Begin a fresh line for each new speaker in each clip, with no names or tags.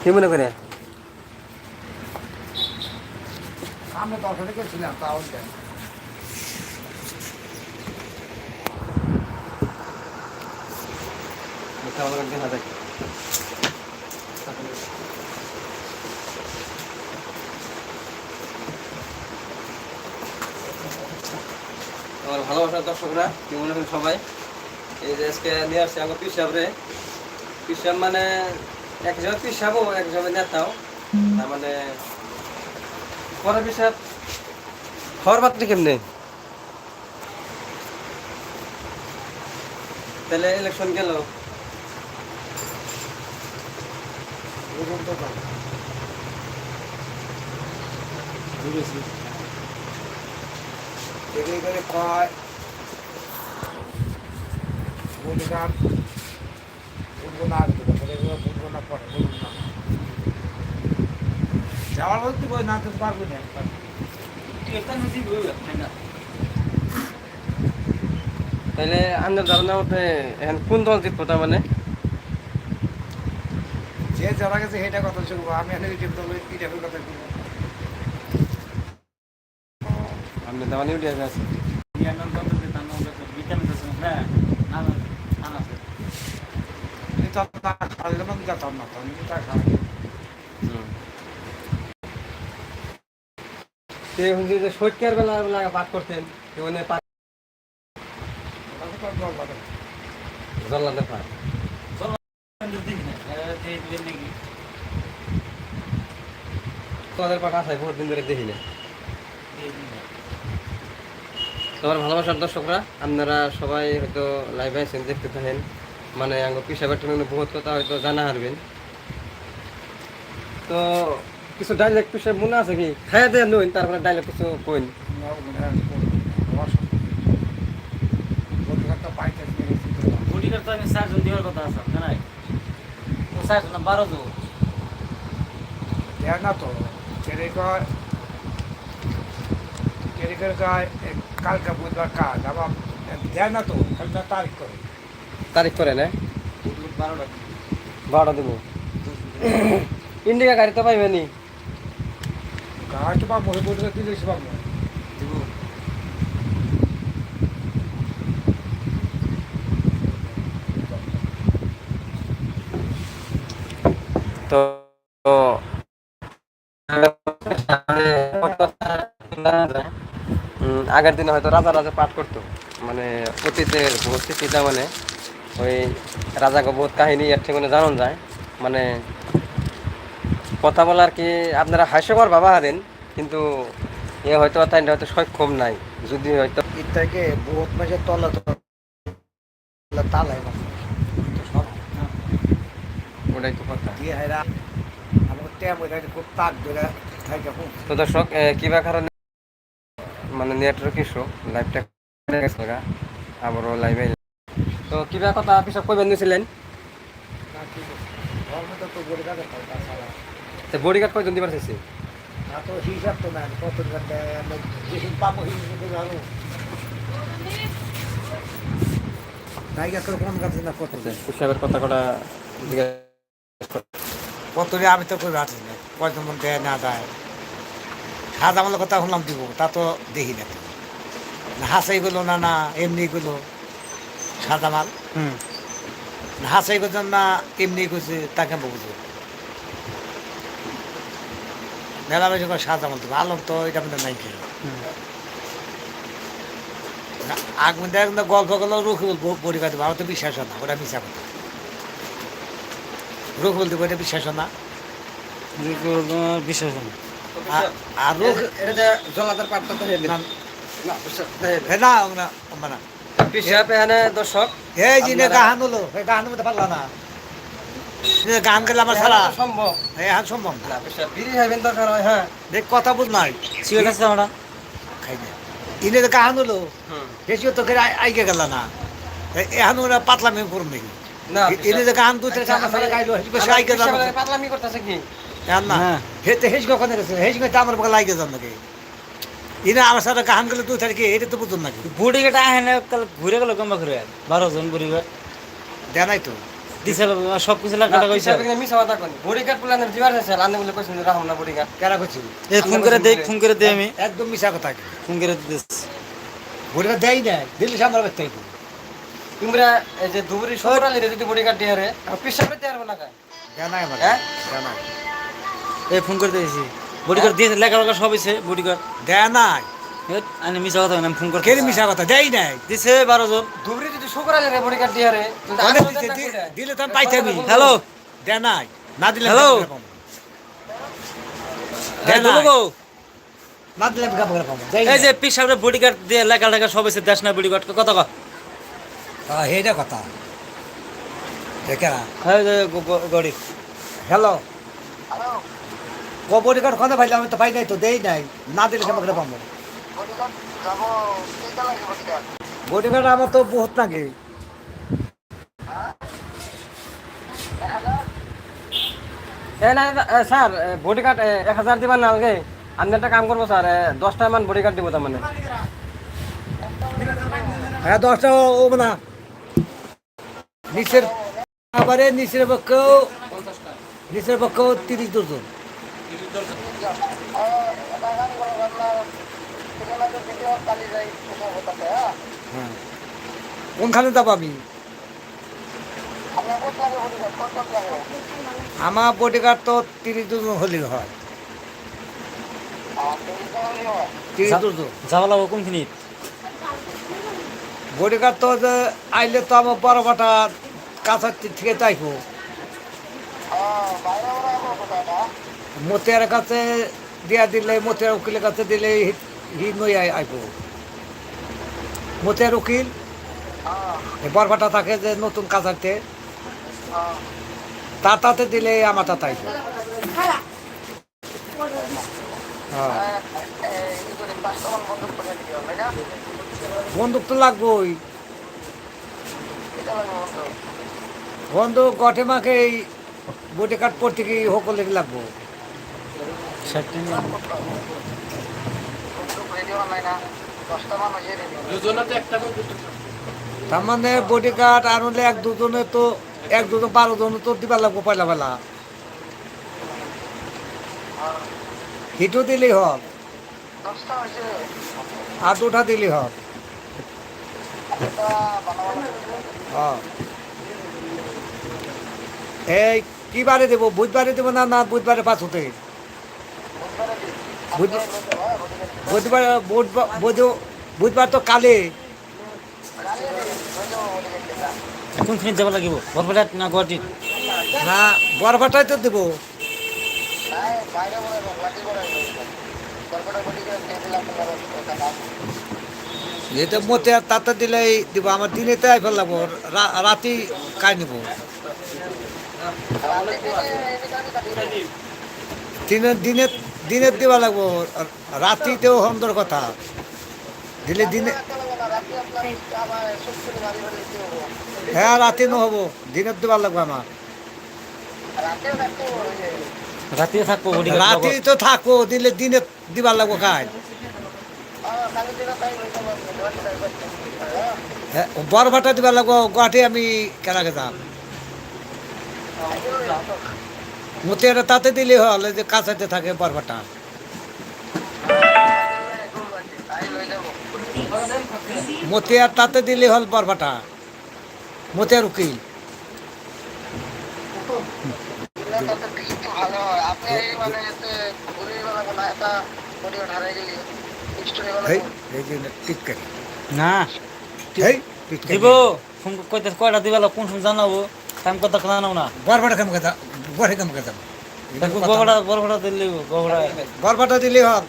কি মনে করে?
গেছিলাম তাও
আমার ভালোবাসার দর্শকরা কেমন আছেন সবাই? এই যে আজকে নিয়ে আসছে আমার পিসাব রে। পিসাব মানে এক হিসাবে পিসাবও এক হিসাবে নেতাও। তার মানে পরে পিসাব খাওয়ার পাত্রে কেমনে? তাহলে ইলেকশন গেল।
করে কয়? বুঝলাম বুঝব না আর দেবো বলে এগুলো বুঝব না পরে বুঝব না যাওয়ার বই না তো পারব না
তাহলে আপনার ধারণা মতে এখন কোন দল জিতবো তার মানে?
যে যারা গেছে সেটা কথা শুনব আমি এখানে যে দল কথা শুনব।
আপনি উঠে আছে।
আমি তো আমি যেতাম না তো আমি তো তা খাওয়াই
সে হুঁজি যে শৈত্যের বেলা বেলা পাঠ করতেন আছে, বহুত ধরে দেখি তোমার ভালোবাসার দর্শকরা, আপনারা সবাই হয়তো লাইভে আছেন, দেখতে থাকেন। মানে আঙ্গ পিসাবের বহুত কথা হয়তো জানা হারবেন। তো কিছু ডাইলেক্ট পিসাব মনে আছে কি? খাইয়া দেয় নইন তারপরে ডাইলেক্ট কিছু কইন।
বডিগার্ড তো আমি চারজন দেওয়ার কথা আছে জানাই ও চারজন না বারো জন।
দেয় না তো ছেলে কয় কয় এ, কালকে বুধবার কাজ আবার দেয় না তো কালকে তারিখ করে।
তারিখ করে না?
বারোটা।
বারোটা দেবো। ইন্ডিকা গাড়ি তো পাইবেনি
গাছ তো পাবো
তো আগের দিনে হয়তো রাজা রাজা পাঠ করতো। মানে অতীতের বহুত স্মৃতিটা মানে ওই রাজাকে বহুত কাহিনী এর থেকে মানে জানান যায়। মানে কথা বলার কি আপনারা হাস্যকর বাবা হারেন কিন্তু এ হয়তো তাই হয়তো সক্ষম নাই যদি হয়তো
থেকে বহুত মাসে তলা তালাই তো সব
ওটাই তো কথা। তো দর্শক কিবা কারণে মানে নেটওয়ার্ক ইস্যু লাইভটা আবারও লাইভে তো কিবা কথা পিছত কইবেন নিছিলেন
না ঠিক আছে। ধর্ম তো তাছাড়া
তো কয়জন দিবার চাইছে?
তো হিসাব তো না কত আমরা পাবো
কথা কটা
কত রে আমি তো না কয়জন মন দেয় না দেয়। আমলের কথা শুনলাম দিব তা তো দেখি না। হাসাই গেলো না না এমনি গেলো সাদা মাল। না হাসাই গেছেন না এমনি গেছে তাকে বুঝব মেলা বেশি করে সাদা মাল দেবো আলম তো এটা মধ্যে নাই খেয়ে আগুন দেখ না গল্প করল রুখ পরিবার দেবো আমার তো বিশ্বাস না ওটা মিশা কথা। রুখ বলতে ওটা বিশ্বাস না।
বিশ্বাস না।
আর- রুখ
এটা জলাদার পাঠটা তো
না।
না
মানে
দর্শক।
এই যে নে
আপনারা-
গান হলো গান মধ্যে পারলা না। গান গেলে আমার সারা
তো সম্ভব।
হান সম্ভব। না
পিসাব বিড়ি খাইবেন দরকার হয় হ্যাঁ।
দেখ কথা বুঝ নাই।
সিওর আছে আমরা
খাই না ইনে তো গান হলো বেশি তো করে আইগে গেল না। এখন ওরা পাতলা মেয়ে করুন নাকি?
না
ইনে যে গান দুই চার সারা গাইলো বেশি আইগে গেল
পাতলামি করতেছে কি?
না
হ্যাঁ।
হেতে হেজ কখন গেছে হেজ গেছে আমার বগল আইগে যান নাকি? ইনে আমার সাথে গান গেলে দুই তারিখে এটা তো বুঝুন নাকি?
বডিগার্ড আহে না কাল ঘুরে গেল ঘুরে? বারো জন বডিগার্ড
দেয় নাই তো।
সব কিছু লাগা লাগা হইছে।
মিশা কথা কোন বডিগার্ড প্ল্যানের দিবার আছে রান্না বলে না
কেরা
ফোন করে দেই ফোন করে দেই আমি।
একদম কথা
ফোন করে দিস
না দিল্লি সামনে ব্যক্তি
তোমরা এই যে ধুবুরি সরালি যদি বডিগার্ড দিয়ে রে পিসা পেতে না কাই
জানাই আমার
হ্যাঁ?
এই ফোন করে দিয়েছি। লেখা লাগা সব হইছে বডিগার্ড
দেয় নাই
আমি মিছা কথা আমি ফোন করে
কেরি মিশা কথা? দেয় নাই।
দিছে বারো জন।
ধুবুরি যদি শুকরালি রে বডিগার্ড দিয়ে রে
দি-
না
দিলে তো আমি পাইতামই।
হ্যালো।
দেয় নাই। না দিলে? দেয় নাই।
গো
না দিলে কেমন করে
এই যে পিস সাহেবের বডিগার্ড দিয়ে লেখা লেখা সব দেশ না
হ্যাঁ, কথা
গড়ি
হ্যালো। খোঁজে পাইলে আমি তো পাই নাই তো দেই নাই। না দিলে কেমন করে পাবো বডি কার্ড আমার তো বহুত
না, স্যার বডিগার্ড এক হাজার দিবার না আলগে আমি একটা কাম করব স্যার দশটা মান বডিগার্ড দিব তার মানে।
হ্যাঁ দশটা ও না। নিচের আবারে নিচের পক্ষেও নিচের পক্ষেও তিরিশ হ্যাঁ কোনখানে যাব আমি আমার বডিগার্ড তো তিরিশ দুজন হলেই হয়। তিরিশ দুজন।
যাওয়া লাগবো কোনখিনিত
বডিগার্ড তো যে আইলে তো আমার বড় বাটা কাছার থেকে চাইব মতিয়ার কাছে দিয়া দিলে মতিয়ার উকিলের কাছে দিলে হি নই আই- আইব। মতিয়ার উকিল? এই বরবাটা থাকে যে নতুন কাছারতে তার তাতে দিলে আমার তাতে আইব হ্যাঁ। বন্দুক তো লাগবোই। বন্দুক গঠে মাকে এই বডি কার্ড পড়তে কি সকলে লাগবো তার মানে বডি কার্ড আনলে এক দুজনে তো এক দুজন বারো জনে তো দিবা লাগবো পয়লা বেলা। হিটও দিলেই হল। আর দুটা দিলেই হল। হ্যাঁ। এই কি বারে দেবো? বুধবারে দেবো না না বুধবারে পাঁচ হতে বুধবার বুধবার বুধ- বুধবার তো কালে
কোনখিনিত যাব লাগিব বৰপেটাত না গুৱাহাটীত?
না বরফাটাই তো দেবো। যেটা মতে তাতে দিলেই দিব আমার দিনেতে আই ফেল লাগবো রা- রাতি কাই নিব। দিনে দিনে দিনের দিবা লাগবো রাতিতেও সুন্দর কথা। দিলে দিনে হ্যাঁ রাতি নহব দিনের দিবা লাগবো আমার।
ৰাতিয়ে থাকব
রাতি তো থাকো দিলে দিনে দিবা লাগবো কাজ। হ্যাঁ বড় ভাটা দিবা লাগবো গুয়াহাটি আমি কেনাকে যাম। মতিয়ারে তাতে দিলে হল যে কাছাতে থাকে বড় ভাটা মতিয়ার তাতে দিলে হল বড় ভাটা মতিয়ার উকিল।
না। দিব। কয়টা দিবা কোন সময় জানাব? টাইম কত জানাও না?
ভাটা কেমন কথা? বড় কেমন কথা
বড় বড় দিলে বড়
বড় ভাটা দিলে হল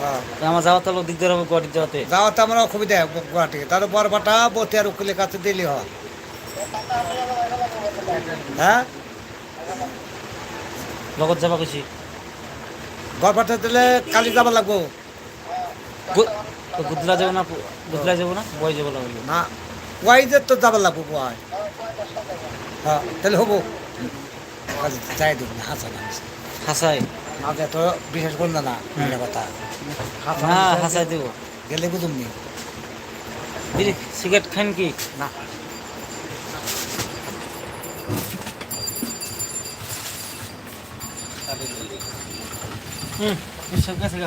হ্যাঁ।
আমার যাওয়া তো দিকদার হবে গুৱাহাটীত যাওয়াতে।
যাওয়াতে আমার অসুবিধা গুয়াহাটি। তাহলে বরবাটা বতিয়ার উকিলের কাছে দিলে হয় হ্যাঁ?
লগত যাবা কৈছি
বরবাটা দিলে কালি যাব লাগবো।
গুদলা যাব না গুদলা যাব না বই যাব লাগিব।
না ওয়াইজে তো যাব লাগবো ওয়াই হ্যাঁ তাহলে হব। চাই দেব না হাসা না
হাসাই?
আগে তো বিশ্বাস করুন না না কথা।
হ্যাঁ হাসাই দেব।
গেলে বুঝুন নি।
সিগারেট খান কি?
না।
হুম সব গেছে